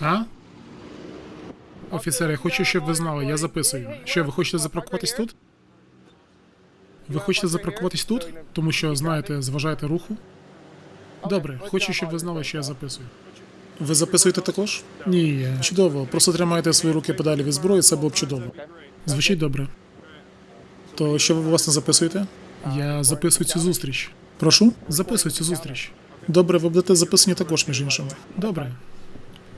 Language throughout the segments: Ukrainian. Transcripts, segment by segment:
А? Офіцер, я хочу, щоб ви знали, я записую. Що, ви хочете запаркуватись тут? Ви хочете запаркуватись тут? Тому що, знаєте, зважаєте руху? Добре, хочу, щоб ви знали, що я записую. Ви записуєте також? Ні, чудово. Просто тримайте свої руки подалі від зброї, це було б чудово. Звучить добре. То що ви власне записуєте? Я записую цю зустріч. Прошу? Записую цю зустріч. Добре, ви будете записані також, між іншим. Добре.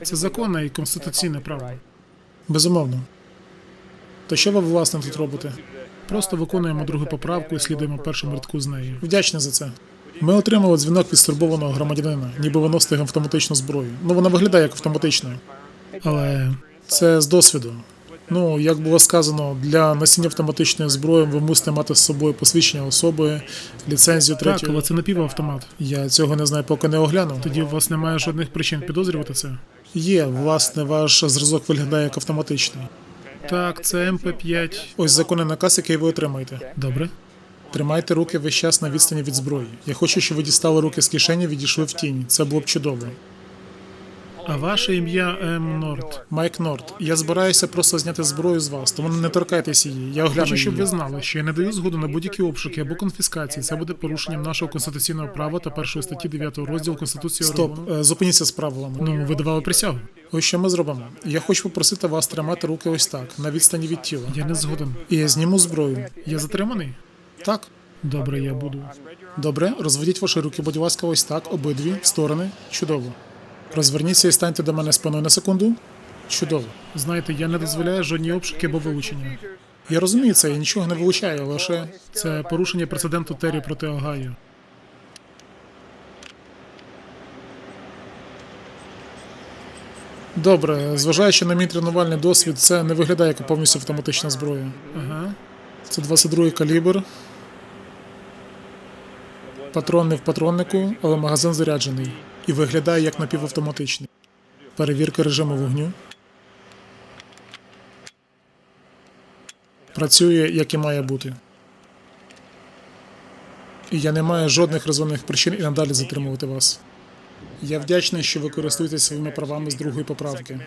Це законне і конституційне право. Безумовно. То що ви власне тут робите? Просто виконуємо другу поправку і слідуємо першому рядку з неї. Вдячний за це. Ми отримали дзвінок від стурбованого громадянина, ніби виносити автоматичну зброю. Ну вона виглядає як автоматична. Але це з досвіду. Ну, як було сказано, для носіння автоматичної зброї ви мусите мати з собою посвідчення особи, ліцензію третього. Так, але це напівавтомат. Я цього не знаю, поки не оглянув. Тоді у вас немає жодних причин підозрювати це. Є, власне, ваш зразок виглядає як автоматичний. Так, це МП5. Ось законний наказ, який ви отримаєте. Добре. Тримайте руки весь час на відстані від зброї. Я хочу, щоб ви дістали руки з кишені, відійшли в тінь. Це було б чудово. А ваше ім'я М. Норд. Майк Норд. Я збираюся просто зняти зброю з вас, тому не торкайтесь її. Я огляну Хочу, щоб ви знали, що я не даю згоду на будь-які обшуки або конфіскації. Це буде порушенням нашого конституційного права та першої статті 9 розділу Конституції Стоп, е, зупиніться з правилами. Ну, ви давали присягу. Ось що ми зробимо. Я хочу попросити вас тримати руки ось так, на відстані від тіла. Я не згоден. І я зніму зброю. Я затриманий? Так. Добре, я буду. Добре, розведіть ваші руки, будь ласка, ось так, обидві сторони. Чудово. Розверніться і станьте до мене спиною на секунду. Чудово. Знаєте, я не дозволяю жодні обшуки або вилучення. Я розумію це, я нічого не вилучаю, лише це порушення прецеденту Террі проти Огайо. Добре, зважаючи на мій тренувальний досвід, це не виглядає як повністю автоматична зброя. Ага. Це 22-й калібр. Патрон не в патроннику, але магазин заряджений. І виглядає як напівавтоматичний. Перевірка режиму вогню. Працює, як і має бути. І я не маю жодних резонних причин і надалі затримувати вас. Я вдячний, що ви користуєтесь своїми правами з другої поправки.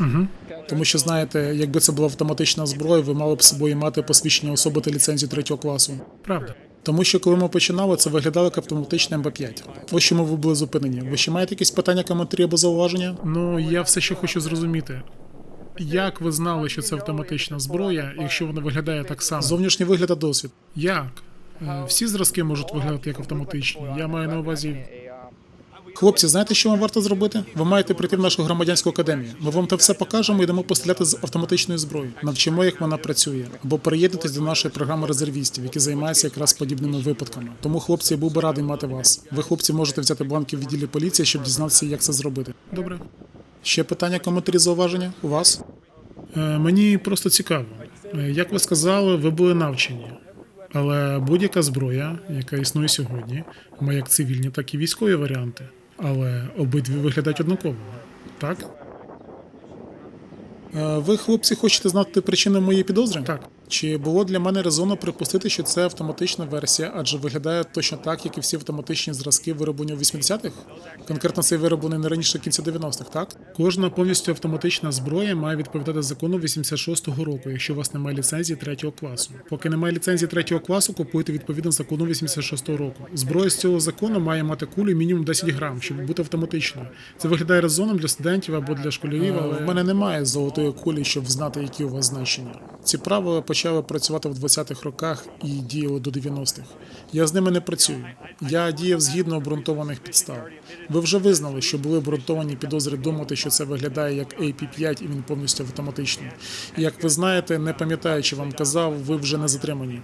Угу. Тому що знаєте, якби це була автоматична зброя, ви мали б собою мати посвідчення особи та ліцензію третього класу. Правда. Тому що коли ми починали, це виглядало як автоматичне МБ5. Ось чому ви були зупинені. Ви ще маєте якісь питання, коментарі або зауваження? Ну я все ще хочу зрозуміти. Як ви знали, що це автоматична зброя, якщо вона виглядає так само? Зовнішній вигляд та досвід. Як? Е, Всі зразки можуть виглядати як автоматичні. Я маю на увазі. Хлопці, знаєте, що вам варто зробити? Ви маєте прийти в нашу громадянську академію. Ми вам це все покажемо і йдемо постріляти з автоматичної зброї. Навчимо, як вона працює, або приєднатись до нашої програми резервістів, які займаються якраз подібними випадками. Тому, хлопці, я був би радий мати вас. Ви, хлопці, можете взяти бланки в відділі поліції, щоб дізнатися, як це зробити. Добре. Ще питання, коментарі, зауваження? У вас? Е, мені просто цікаво. Е, Як ви сказали, ви були навчені. Але будь-яка зброя, яка існує сьогодні, має як цивільні, так і військові варіанти. Але обидві виглядають однаково, так? Е, Ви, хлопці, хочете знати причину моєї підозри? Так. Чи було для мене резонно припустити, що це автоматична версія, адже виглядає точно так, як і всі автоматичні зразки, вироблені у 80-х? Конкретно цей вироблений не раніше кінця 90-х, так? Кожна повністю автоматична зброя має відповідати закону 86-го року, якщо у вас немає ліцензії третього класу. Поки немає ліцензії третього класу, купуйте відповідно закону 86-го року. Зброя з цього закону має мати кулю мінімум 10 грам, щоб бути автоматичною. Це виглядає резоном для студентів або для школярів, але в мене немає золотої кулі, щоб знати, які у вас значення. Ці правила почали працювати в 20-х роках і діяли до 90-х. Я з ними не працюю. Я діяв згідно обґрунтованих підстав. Ви вже визнали, що були обґрунтовані підозри думати, що це виглядає як AP5 і він повністю автоматичний. Як ви знаєте, не пам'ятаючи вам казав, ви вже не затримані.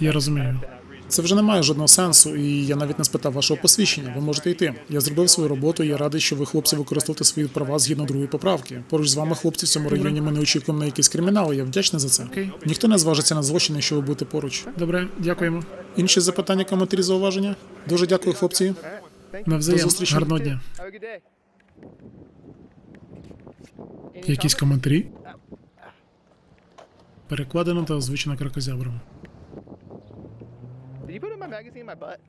Я розумію. Це вже не має жодного сенсу, і я навіть не спитав вашого посвідчення. Ви можете йти. Я зробив свою роботу. і Я радий, що ви, хлопці, використовуєте свої права згідно другої поправки. Поруч з вами, хлопці, в цьому районі ми не очікуємо на якісь кримінали. Я вдячний за це. Окей. Ніхто не зважиться на злочин, якщо ви будете поруч. Добре, дякуємо. Інші запитання, коментарі, зауваження? Дуже дякую, хлопці. Навзаєм. До зустрічі. Гарного дня. Якісь коментарі? Перекладено та озвучено кракозябром. I can in my butt.